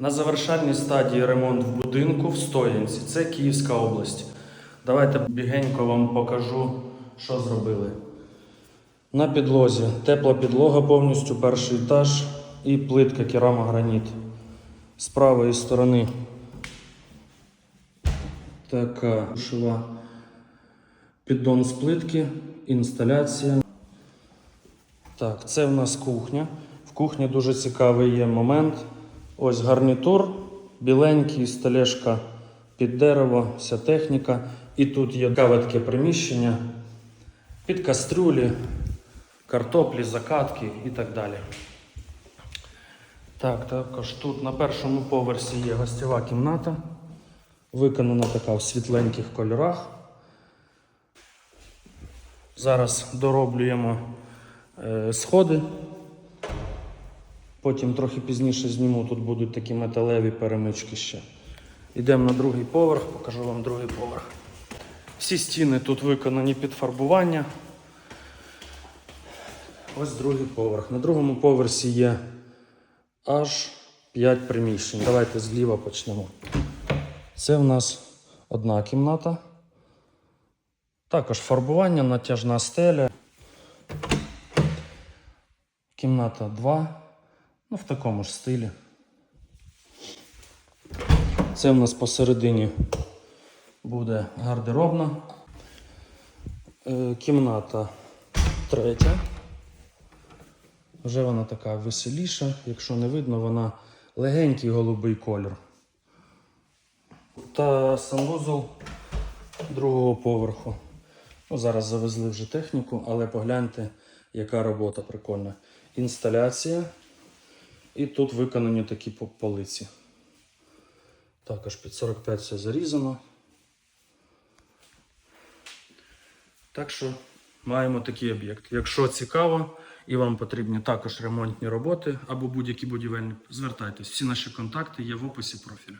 На завершальній стадії ремонт в будинку в Стоянці. Це Київська область. Давайте бігенько вам покажу, що зробили. На підлозі тепла підлога повністю, перший етаж і плитка керамограніт. З правої сторони така душова піддон з плитки, інсталяція. Так, це в нас кухня. В кухні дуже цікавий є момент. Ось гарнітур, біленький, столешка під дерево, вся техніка. І тут є цікаве таке приміщення під кастрюлі, картоплі, закатки і так далі. Так, також тут на першому поверсі є гостєва кімната. Виконана така в світленьких кольорах. Зараз дороблюємо е, сходи. Потім трохи пізніше зніму, тут будуть такі металеві перемички ще. Йдемо на другий поверх, покажу вам другий поверх. Всі стіни тут виконані під фарбування. Ось другий поверх. На другому поверсі є аж 5 приміщень. Давайте зліва почнемо. Це в нас одна кімната. Також фарбування, натяжна стеля. Кімната 2. Ну, в такому ж стилі. Це в нас посередині буде гардеробна. Е, Кімната третя. Вже вона така веселіша. Якщо не видно, вона легенький голубий колір. Та санвузол другого поверху. Ну, зараз завезли вже техніку, але погляньте, яка робота прикольна. Інсталяція. І тут виконані такі полиці. Також під 45 все зарізано. Так що маємо такий об'єкт. Якщо цікаво і вам потрібні також ремонтні роботи або будь-які будівельні, звертайтесь. Всі наші контакти є в описі профіля.